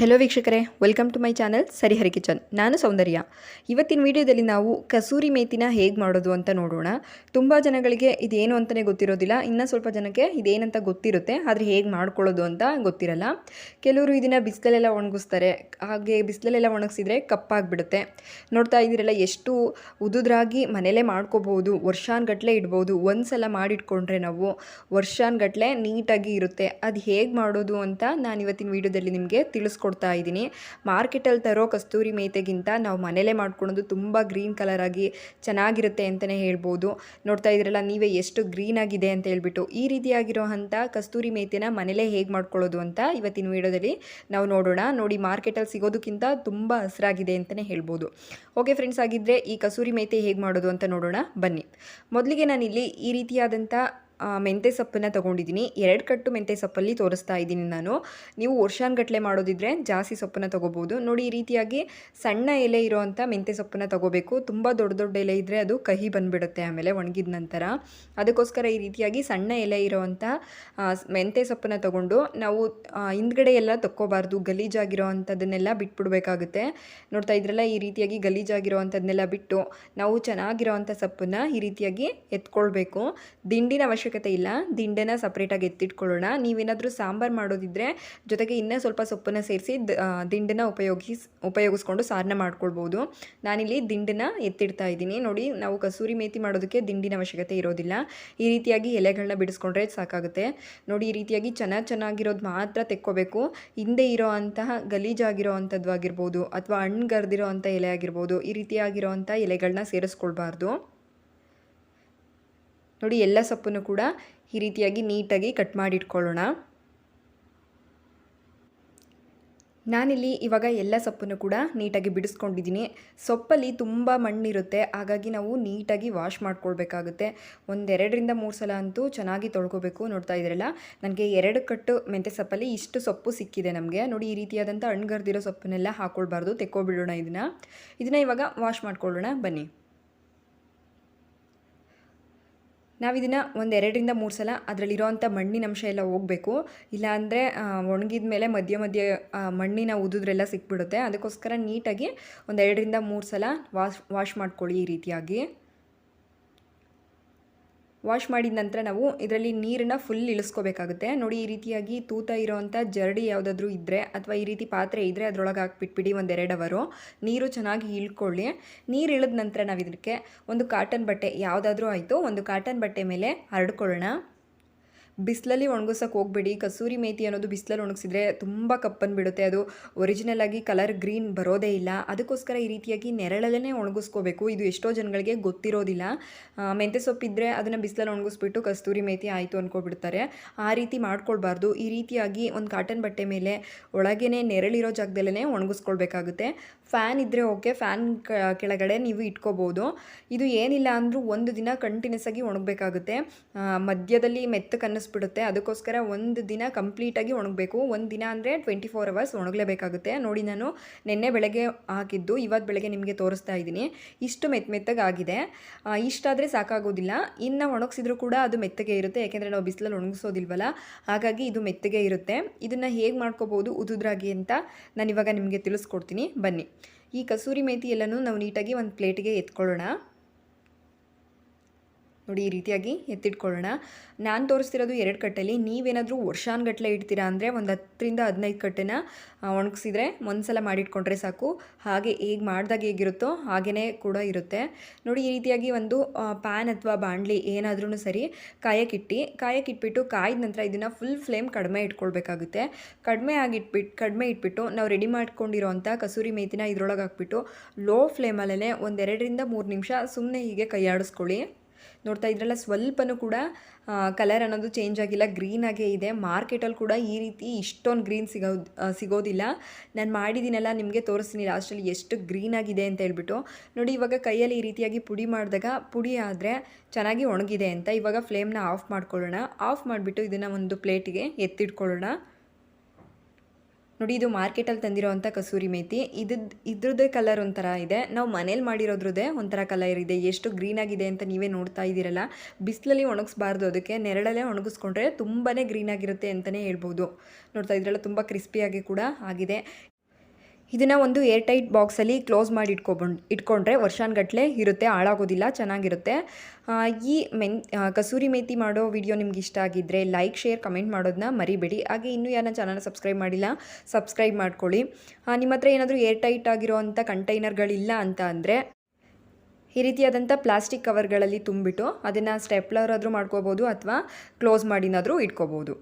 Hello ವೀಕ್ಷಕರೇ welcome to my channel ಸರಿಹರಿ kitchen ನಾನು ಸೌಂದರ್ಯ. ಇವತ್ತಿನ ವಿಡಿಯೋದಲ್ಲಿ ನಾವು ಕಸೂರಿ ಮೇತಿನ ಹೇಗೆ ಮಾಡೋದು ಅಂತ ನೋಡೋಣ. ತುಂಬ ಜನಗಳಿಗೆ ಇದೇನು ಅಂತಲೇ ಗೊತ್ತಿರೋದಿಲ್ಲ. ಇನ್ನು ಸ್ವಲ್ಪ ಜನಕ್ಕೆ ಇದೇನಂತ ಗೊತ್ತಿರುತ್ತೆ. ಆದರೆ ಹೇಗೆ ಮಾಡ್ಕೊಳ್ಳೋದು ಅಂತ ಗೊತ್ತಿರಲ್ಲ. ಕೆಲವರು ಇದನ್ನು ಬಿಸಿಲಲ್ಲೆಲ್ಲ ಒಣಗಿಸ್ತಾರೆ. ಹಾಗೆ ಬಿಸಿಲಲ್ಲೆಲ್ಲ ಒಣಗಿಸಿದ್ರೆ ಕಪ್ಪಾಗಿಬಿಡುತ್ತೆ. ನೋಡ್ತಾ ಇದ್ದೀರಲ್ಲ, ಎಷ್ಟು ಉದುದ್ರಾಗಿ ಮನೇಲೇ ಮಾಡ್ಕೋಬೋದು ವರ್ಷಾನ್ಗಟ್ಲೆ ಇಡ್ಬೋದು. ಒಂದು ಸಲ ಮಾಡಿಟ್ಕೊಂಡ್ರೆ ನಾವು ವರ್ಷಾನ್ಗಟ್ಲೆ ನೀಟಾಗಿ ಇರುತ್ತೆ. ಅದು ಹೇಗೆ ಮಾಡೋದು ಅಂತ ನಾನು ಇವತ್ತಿನ ವಿಡಿಯೋದಲ್ಲಿ ನಿಮಗೆ ತಿಳಿಸ್ಕೊಡ್ತಾ ಇದ್ದೀನಿ. ಮಾರ್ಕೆಟಲ್ಲಿ ತರೋ ಕಸ್ತೂರಿ ಮೇತೆಗಿಂತ ನಾವು ಮನೇಲೇ ಮಾಡ್ಕೊಳೋದು ತುಂಬ ಗ್ರೀನ್ ಕಲರ್ ಆಗಿ ಚೆನ್ನಾಗಿರುತ್ತೆ ಅಂತಲೇ ಹೇಳ್ಬೋದು. ನೋಡ್ತಾ ಇದ್ರಲ್ಲ ನೀವೇ ಎಷ್ಟು ಗ್ರೀನ್ ಆಗಿದೆ ಅಂತ ಹೇಳ್ಬಿಟ್ಟು. ಈ ರೀತಿಯಾಗಿರೋ ಅಂಥ ಕಸ್ತೂರಿ ಮೇತೆನ ಮನೇಲೇ ಹೇಗೆ ಮಾಡ್ಕೊಳ್ಳೋದು ಅಂತ ಇವತ್ತಿನ ವಿಡಿಯೋದಲ್ಲಿ ನಾವು ನೋಡೋಣ. ನೋಡಿ, ಮಾರ್ಕೆಟಲ್ಲಿ ಸಿಗೋದಕ್ಕಿಂತ ತುಂಬ ಹಸಿರಾಗಿದೆ ಅಂತಲೇ ಹೇಳ್ಬೋದು. ಓಕೆ ಫ್ರೆಂಡ್ಸ್ ಆಗಿದ್ದರೆ ಈ ಕಸೂರಿ ಮೇತೆ ಹೇಗೆ ಮಾಡೋದು ಅಂತ ನೋಡೋಣ. ಬನ್ನಿ. ಮೊದಲಿಗೆ ನಾನಿಲ್ಲಿ ಈ ರೀತಿಯಾದಂಥ ಮೆಂತ್ಯ ಸೊಪ್ಪನ್ನು ತೊಗೊಂಡಿದ್ದೀನಿ. ಎರಡು ಕಟ್ಟು ಮೆಂತ್ಯ ಸೊಪ್ಪಲ್ಲಿ ತೋರಿಸ್ತಾ ಇದ್ದೀನಿ ನಾನು. ನೀವು ವರ್ಷಾನ್ಗಟ್ಟಲೆ ಮಾಡೋದಿದ್ರೆ ಜಾಸ್ತಿ ಸೊಪ್ಪನ್ನು ತೊಗೋಬೋದು. ನೋಡಿ, ಈ ರೀತಿಯಾಗಿ ಸಣ್ಣ ಎಲೆ ಇರೋವಂಥ ಮೆಂತ್ಯ ಸೊಪ್ಪನ್ನು ತೊಗೋಬೇಕು. ತುಂಬ ದೊಡ್ಡ ದೊಡ್ಡ ಎಲೆ ಇದ್ದರೆ ಅದು ಕಹಿ ಬಂದುಬಿಡುತ್ತೆ ಆಮೇಲೆ ಒಣಗಿದ ನಂತರ. ಅದಕ್ಕೋಸ್ಕರ ಈ ರೀತಿಯಾಗಿ ಸಣ್ಣ ಎಲೆ ಇರೋವಂಥ ಮೆಂತ್ಯ ಸೊಪ್ಪನ್ನು ತೊಗೊಂಡು ನಾವು ಹಿಂದ್ಗಡೆ ಎಲ್ಲ ತೊಕ್ಕೋಬಾರ್ದು. ಗಲೀಜಾಗಿರೋ ಅಂಥದ್ದನ್ನೆಲ್ಲ ಬಿಟ್ಬಿಡ್ಬೇಕಾಗುತ್ತೆ. ನೋಡ್ತಾ ಇದ್ರಲ್ಲ, ಈ ರೀತಿಯಾಗಿ ಗಲೀಜಾಗಿರೋ ಅಂಥದ್ದನ್ನೆಲ್ಲ ಬಿಟ್ಟು ನಾವು ಚೆನ್ನಾಗಿರೋ ಅಂಥ ಸೊಪ್ಪನ್ನು ಈ ರೀತಿಯಾಗಿ ಎತ್ಕೊಳ್ಬೇಕು. ದಿಂಡಿನ ಅವಶ್ಯಕತೆ ಇಲ್ಲ. ದಿಂಡೆನ ಸಪ್ರೇಟಾಗಿ ಎತ್ತಿಟ್ಕೊಳ್ಳೋಣ. ನೀವೇನಾದರೂ ಸಾಂಬಾರು ಮಾಡೋದಿದ್ರೆ ಜೊತೆಗೆ ಇನ್ನೂ ಸ್ವಲ್ಪ ಸೊಪ್ಪನ್ನು ಸೇರಿಸಿ ದಿಂಡನ್ನ ಉಪಯೋಗಿಸ್, ಉಪಯೋಗಿಸ್ಕೊಂಡು ಸಾರನ್ನ ಮಾಡ್ಕೊಳ್ಬೋದು. ನಾನಿಲ್ಲಿ ದಿಂಡನ್ನ ಎತ್ತಿಡ್ತಾ ಇದ್ದೀನಿ. ನೋಡಿ, ನಾವು ಕಸೂರಿ ಮೇತಿ ಮಾಡೋದಕ್ಕೆ ದಿಂಡಿನ ಅವಶ್ಯಕತೆ ಇರೋದಿಲ್ಲ. ಈ ರೀತಿಯಾಗಿ ಎಲೆಗಳನ್ನ ಬಿಡಿಸ್ಕೊಂಡ್ರೆ ಸಾಕಾಗುತ್ತೆ. ನೋಡಿ, ಈ ರೀತಿಯಾಗಿ ಚೆನ್ನಾಗಿ ಚೆನ್ನಾಗಿರೋದು ಮಾತ್ರ ತೆಕ್ಕೋಬೇಕು. ಹಿಂದೆ ಇರೋ ಅಂತಹ ಗಲೀಜಾಗಿರೋ ಅಂಥದ್ದು ಆಗಿರ್ಬೋದು ಅಥವಾ ಹಣ್ಗರ್ದಿರೋ ಅಂಥ ಎಲೆ ಆಗಿರ್ಬೋದು ಈ ರೀತಿಯಾಗಿರೋ ಅಂಥ ಎಲೆಗಳನ್ನ ಸೇರಿಸ್ಕೊಳ್ಬಾರ್ದು. ನೋಡಿ ಎಲ್ಲ ಸೊಪ್ಪನ್ನು ಕೂಡ ಈ ರೀತಿಯಾಗಿ ನೀಟಾಗಿ ಕಟ್ ಮಾಡಿಟ್ಕೊಳ್ಳೋಣ. ನಾನಿಲ್ಲಿ ಇವಾಗ ಎಲ್ಲ ಸೊಪ್ಪನ್ನು ಕೂಡ ನೀಟಾಗಿ ಬಿಡಿಸ್ಕೊಂಡಿದ್ದೀನಿ. ಸೊಪ್ಪಲ್ಲಿ ತುಂಬ ಮಣ್ಣಿರುತ್ತೆ, ಹಾಗಾಗಿ ನಾವು ನೀಟಾಗಿ ವಾಶ್ ಮಾಡ್ಕೊಳ್ಬೇಕಾಗುತ್ತೆ. ಒಂದೆರಡರಿಂದ ಮೂರು ಸಲ ಅಂತೂ ಚೆನ್ನಾಗಿ ತೊಳ್ಕೊಬೇಕು ನೋಡ್ತಾ ಇದ್ರಲ್ಲ ನನಗೆ ಎರಡು ಕಟ್ಟು ಮೆಂತ್ಯ ಸೊಪ್ಪಲ್ಲಿ ಇಷ್ಟು ಸೊಪ್ಪು ಸಿಕ್ಕಿದೆ ನಮಗೆ. ನೋಡಿ ಈ ರೀತಿಯಾದಂಥ ಹಣ್ಗರ್ದಿರೋ ಸೊಪ್ಪನ್ನೆಲ್ಲ ಹಾಕ್ಕೊಳ್ಬಾರ್ದು ತೆಕ್ಕೋಬಿಡೋಣ ಇದನ್ನು. ಇದನ್ನು ಇವಾಗ ವಾಶ್ ಮಾಡ್ಕೊಳ್ಳೋಣ, ಬನ್ನಿ. ನಾವಿದನ್ನು ಒಂದು ಎರಡರಿಂದ ಮೂರು ಸಲ ಅದರಲ್ಲಿರೋವಂಥ ಮಣ್ಣಿನ ಅಂಶ ಎಲ್ಲ ಹೋಗಬೇಕು. ಇಲ್ಲಾಂದರೆ ಒಣಗಿದ ಮೇಲೆ ಮಧ್ಯ ಮಧ್ಯ ಮಣ್ಣಿನ ಉದುದ್ರೆಲ್ಲ ಸಿಕ್ಬಿಡುತ್ತೆ. ಅದಕ್ಕೋಸ್ಕರ ನೀಟಾಗಿ ಒಂದು ಎರಡರಿಂದ ಮೂರು ಸಲ ವಾಶ್ ವಾಶ್ ಮಾಡ್ಕೊಳ್ಳಿ ಈ ರೀತಿಯಾಗಿ. ವಾಶ್ ಮಾಡಿದ ನಂತರ ನಾವು ಇದರಲ್ಲಿ ನೀರನ್ನು ಫುಲ್ ಇಳಿಸ್ಕೋಬೇಕಾಗುತ್ತೆ. ನೋಡಿ, ಈ ರೀತಿಯಾಗಿ ತೂತ ಇರೋವಂಥ ಜರಡಿ ಯಾವುದಾದ್ರೂ ಇದ್ದರೆ ಅಥವಾ ಈ ರೀತಿ ಪಾತ್ರೆ ಇದ್ದರೆ ಅದರೊಳಗೆ ಹಾಕ್ಬಿಟ್ಬಿಡಿ ಒಂದು ಎರಡು ಅವರು. ನೀರು ಚೆನ್ನಾಗಿ ಇಳ್ಕೊಳ್ಳಿ. ನೀರು ಇಳಿದ ನಂತರ ನಾವು ಇದಕ್ಕೆ ಒಂದು ಕಾಟನ್ ಬಟ್ಟೆ ಯಾವುದಾದ್ರೂ ಆಯಿತು. ಒಂದು ಕಾಟನ್ ಬಟ್ಟೆ ಮೇಲೆ ಹರಡ್ಕೊಳ್ಳೋಣ. ಬಿಸಿಲಲ್ಲಿ ಒಣಗಿಸೋಕೆ ಹೋಗಬೇಡಿ. ಕಸೂರಿ ಮೇತಿ ಅನ್ನೋದು ಬಿಸಿಲಲ್ಲಿ ಒಣಗಿಸಿದ್ರೆ ತುಂಬ ಕಪ್ಪನ್ನು ಬಿಡುತ್ತೆ. ಅದು ಒರಿಜಿನಲ್ ಆಗಿ ಕಲರ್ ಗ್ರೀನ್ ಬರೋದೇ ಇಲ್ಲ. ಅದಕ್ಕೋಸ್ಕರ ಈ ರೀತಿಯಾಗಿ ನೆರಳಲ್ಲೇ ಒಣಗಿಸ್ಕೋಬೇಕು. ಇದು ಎಷ್ಟೋ ಜನಗಳಿಗೆ ಗೊತ್ತಿರೋದಿಲ್ಲ. ಮೆಂತ್ಯ ಸೊಪ್ಪಿದ್ರೆ ಅದನ್ನು ಬಿಸಿಲಲ್ಲಿ ಒಣಗಿಸ್ಬಿಟ್ಟು ಕಸ್ತೂರಿ ಮೇತಿ ಆಯಿತು ಅಂದ್ಕೊಬಿಡ್ತಾರೆ ಆ ರೀತಿ ಮಾಡ್ಕೊಳ್ಬಾರ್ದು. ಈ ರೀತಿಯಾಗಿ ಒಂದು ಕಾಟನ್ ಬಟ್ಟೆ ಮೇಲೆ ಒಳಗೇನೆ ನೆರಳಿರೋ ಜಾಗದಲ್ಲೇ ಒಣಗಿಸ್ಕೊಳ್ಬೇಕಾಗುತ್ತೆ. ಫ್ಯಾನ್ ಇದ್ದರೆ ಓಕೆ ಫ್ಯಾನ್ ಕೆಳಗಡೆ ನೀವು ಇಟ್ಕೋಬೋದು. ಇದು ಏನಿಲ್ಲ ಅಂದರೂ ಒಂದು ದಿನ ಕಂಟಿನ್ಯೂಸ್ ಆಗಿ ಒಣಗಬೇಕಾಗುತ್ತೆ. ಮಧ್ಯದಲ್ಲಿ ಮೆತ್ತಗೆ ಅನ್ನಿಸ್ಬಿಡುತ್ತೆ ಅದಕ್ಕೋಸ್ಕರ ಒಂದು ದಿನ ಕಂಪ್ಲೀಟಾಗಿ ಒಣಗಬೇಕು. ಒಂದು ದಿನ ಅಂದರೆ ಟ್ವೆಂಟಿ ಫೋರ್ ಅವರ್ಸ್ ಒಣಗಲೇಬೇಕಾಗುತ್ತೆ. ನೋಡಿ ನಾನು ನಿನ್ನೆ ಬೆಳಗ್ಗೆ ಹಾಕಿದ್ದು ಇವತ್ತು ಬೆಳಗ್ಗೆ ನಿಮಗೆ ತೋರಿಸ್ತಾ ಇದ್ದೀನಿ. ಇಷ್ಟು ಮೆತ್ತ ಮೆತ್ತಗೆ ಆಗಿದೆ. ಆ, ಇಷ್ಟಾದರೆ ಸಾಕಾಗೋದಿಲ್ಲ. ಇನ್ನು ಒಣಗಿಸಿದ್ರೂ ಕೂಡ ಅದು ಮೆತ್ತಗೆ ಇರುತ್ತೆ. ಯಾಕೆಂದರೆ ನಾವು ಬಿಸಿಲಲ್ಲಿ ಒಣಗಿಸೋದಿಲ್ವಲ್ಲ? ಹಾಗಾಗಿ ಇದು ಮೆತ್ತಗೆ ಇರುತ್ತೆ. ಇದನ್ನು ಹೇಗೆ ಮಾಡ್ಕೋಬೋದು ಉದುದ್ರಾಗಿ ಅಂತ ನಾನು ಇವಾಗ ನಿಮಗೆ ತಿಳಿಸ್ಕೊಡ್ತೀನಿ. ಬನ್ನಿ. ಈ ಕಸೂರಿ ಮೇಥಿ ಎಲ್ಲನೂ ನಾವು ನೀಟಾಗಿ ಒಂದು ಪ್ಲೇಟಿಗೆ ಎತ್ಕೊಳ್ಳೋಣ. ನೋಡಿ, ಈ ರೀತಿಯಾಗಿ ಎತ್ತಿಟ್ಕೊಳ್ಳೋಣ. ನಾನು ತೋರಿಸ್ತಿರೋದು ಎರಡು ಕಟ್ಟಲ್ಲಿ. ನೀವೇನಾದರೂ ವರ್ಷಾನ್ಗಟ್ಟಲೆ ಇಡ್ತೀರಾ ಅಂದರೆ ಒಂದು ಹತ್ತರಿಂದ ಹದಿನೈದು ಕಟ್ಟೆನ ಒಣಗಿಸಿದ್ರೆ ಒಂದು ಸಲ ಮಾಡಿಟ್ಕೊಂಡ್ರೆ ಸಾಕು. ಹಾಗೆ ಹೇಗೆ ಮಾಡಿದಾಗ ಹೇಗಿರುತ್ತೋ ಹಾಗೆಯೇ ಕೂಡ ಇರುತ್ತೆ. ನೋಡಿ, ಈ ರೀತಿಯಾಗಿ ಒಂದು ಪ್ಯಾನ್ ಅಥವಾ ಬಾಣಲಿ ಏನಾದ್ರೂ ಸರಿ ಕಾಯಕ್ಕಿಟ್ಟು. ಕಾಯಕ್ಕಿಟ್ಬಿಟ್ಟು ಕಾಯ್ದ ನಂತರ ಇದನ್ನು ಫುಲ್ ಫ್ಲೇಮ್ ಕಡಿಮೆ ಇಟ್ಕೊಳ್ಬೇಕಾಗುತ್ತೆ. ಕಡಿಮೆ ಆಗಿಟ್ಬಿಟ್ಟು ಕಡಿಮೆ ಇಟ್ಬಿಟ್ಟು ನಾವು ರೆಡಿ ಮಾಡ್ಕೊಂಡಿರೋಂಥ ಕಸೂರಿ ಮೇತಿನ ಇದ್ರೊಳಗೆ ಹಾಕ್ಬಿಟ್ಟು ಲೋ ಫ್ಲೇಮಲ್ಲೇ ಒಂದೆರಡರಿಂದ ಮೂರು ನಿಮಿಷ ಸುಮ್ಮನೆ ಹೀಗೆ ಕೈಯಾಡಿಸ್ಕೊಳ್ಳಿ. ನೋಡ್ತಾ ಇದ್ರಲ್ಲ, ಸ್ವಲ್ಪನೂ ಕೂಡ ಕಲರ್ ಅನ್ನೋದು ಚೇಂಜ್ ಆಗಿಲ್ಲ. ಗ್ರೀನ್ ಆಗೇ ಇದೆ. ಮಾರ್ಕೆಟಲ್ಲಿ ಕೂಡ ಈ ರೀತಿ ಇಷ್ಟೊಂದು ಗ್ರೀನ್ ಸಿಗೋ ಸಿಗೋದಿಲ್ಲ. ನಾನು ಮಾಡಿದ್ದೀನಲ್ಲ ನಿಮಗೆ ತೋರಿಸ್ತೀನಿ. ಲಾಸ್ಟಲ್ಲಿ ಎಷ್ಟು ಗ್ರೀನ್ ಆಗಿದೆ ಅಂತ ಹೇಳ್ಬಿಟ್ಟು. ನೋಡಿ, ಇವಾಗ ಕೈಯಲ್ಲಿ ಈ ರೀತಿಯಾಗಿ ಪುಡಿ ಮಾಡಿದಾಗ, ಪುಡಿ ಆದರೆ ಚೆನ್ನಾಗಿ ಒಣಗಿದೆ ಅಂತ ಇವಾಗ ಫ್ಲೇಮ್ನ ಆಫ್ ಮಾಡ್ಕೊಳ್ಳೋಣ. ಆಫ್ ಮಾಡಿಬಿಟ್ಟು ಇದನ್ನು ಒಂದು ಪ್ಲೇಟಿಗೆ ಎತ್ತಿಟ್ಕೊಳ್ಳೋಣ. ನೋಡಿ, ಇದು ಮಾರ್ಕೆಟಲ್ಲಿ ತಂದಿರೋವಂಥ ಕಸೂರಿ ಮೇಥಿ ಇದ್ದ ಇದ್ರದ್ದೇ ಕಲರ್ ಒಂಥರ ಇದೆ. ನಾವು ಮನೇಲಿ ಮಾಡಿರೋದ್ರದ್ದೇ ಒಂಥರ ಕಲರ್ ಇದೆ. ಎಷ್ಟು ಗ್ರೀನ್ ಆಗಿದೆ ಅಂತ ನೀವೇ ನೋಡ್ತಾ ಇದ್ದೀರಲ್ಲ. ಬಿಸಿಲಲ್ಲಿ ಒಣಗಿಸ್ಬಾರ್ದು. ಅದಕ್ಕೆ ನೆರಳಲ್ಲೇ ಒಣಗಿಸ್ಕೊಂಡ್ರೆ ತುಂಬಾ ಗ್ರೀನ್ ಆಗಿರುತ್ತೆ ಅಂತಲೇ ಹೇಳ್ಬೋದು. ನೋಡ್ತಾ ಇದ್ರಲ್ಲ, ತುಂಬ ಕ್ರಿಸ್ಪಿಯಾಗಿ ಕೂಡ ಆಗಿದೆ. ಇದನ್ನು ಒಂದು ಏರ್ ಟೈಟ್ ಬಾಕ್ಸಲ್ಲಿ ಕ್ಲೋಸ್ ಮಾಡಿ ಇಟ್ಕೊಬಂಡು, ಇಟ್ಕೊಂಡ್ರೆ ವರ್ಷಾನ್ಗಟ್ಲೆ ಇರುತ್ತೆ, ಹಾಳಾಗೋದಿಲ್ಲ, ಚೆನ್ನಾಗಿರುತ್ತೆ. ಈ ಮೆನ್ ಕಸೂರಿ ಮೇತಿ ಮಾಡೋ ವಿಡಿಯೋ ನಿಮ್ಗೆ ಇಷ್ಟ ಆಗಿದ್ದರೆ ಲೈಕ್, ಶೇರ್, ಕಮೆಂಟ್ ಮಾಡೋದನ್ನ ಮರಿಬೇಡಿ. ಹಾಗೆ ಇನ್ನೂ ಯಾರನ್ನ ಚಾನಲ್ನ ಸಬ್ಸ್ಕ್ರೈಬ್ ಮಾಡಿಲ್ಲ, ಸಬ್ಸ್ಕ್ರೈಬ್ ಮಾಡ್ಕೊಳ್ಳಿ. ನಿಮ್ಮ ಹತ್ರ ಏನಾದರೂ ಏರ್ ಟೈಟ್ ಆಗಿರೋವಂಥ ಕಂಟೈನರ್ಗಳಿಲ್ಲ ಅಂತ ಅಂದರೆ, ಈ ರೀತಿಯಾದಂಥ ಪ್ಲಾಸ್ಟಿಕ್ ಕವರ್ಗಳಲ್ಲಿ ತುಂಬಿಟ್ಟು ಅದನ್ನು ಸ್ಟೆಪ್ಲರ್ ಆದರೂ ಮಾಡ್ಕೋಬೋದು ಅಥವಾ ಕ್ಲೋಸ್ ಮಾಡಿನಾದರೂ ಇಟ್ಕೋಬೋದು.